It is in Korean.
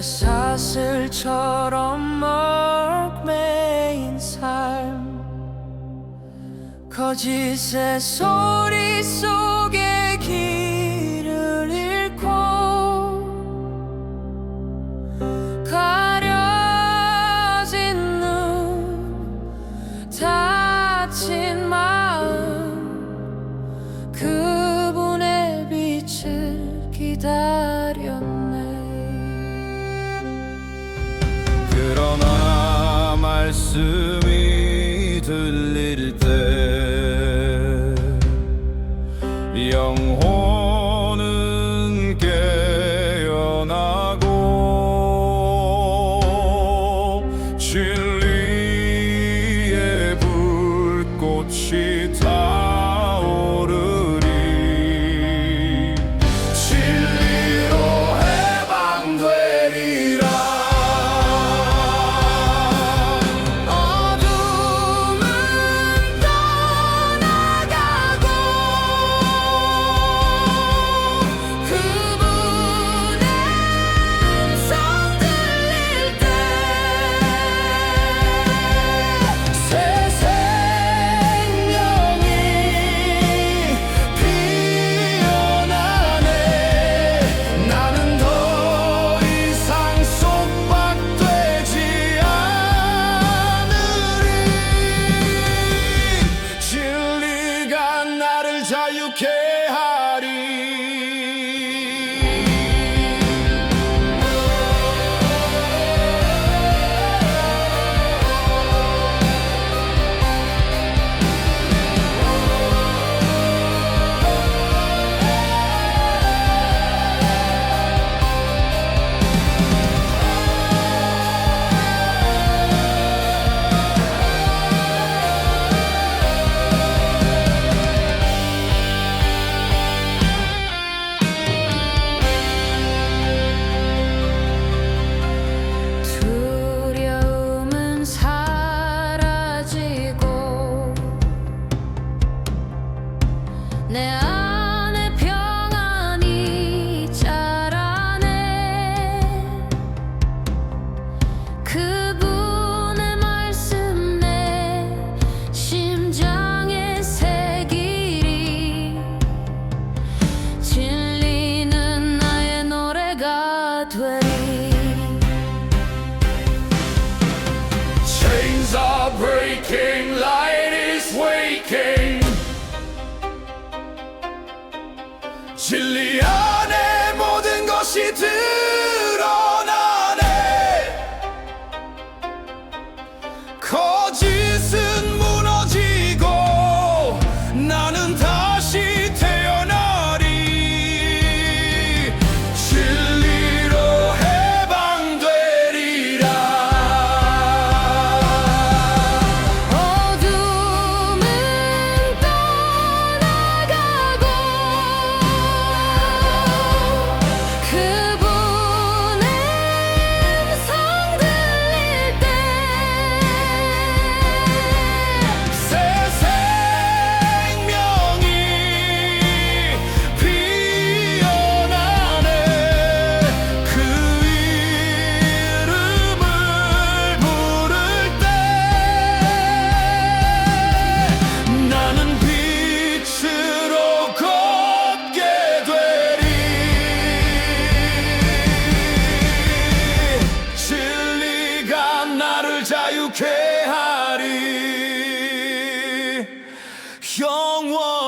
쇠사슬처럼 먹매인 삶. 거짓의 소리 속에 se Hardy. breaking, light is waking. 진리 안에 모든 것이 드러나네. 거짓은 무너지고 나는 다. 영원.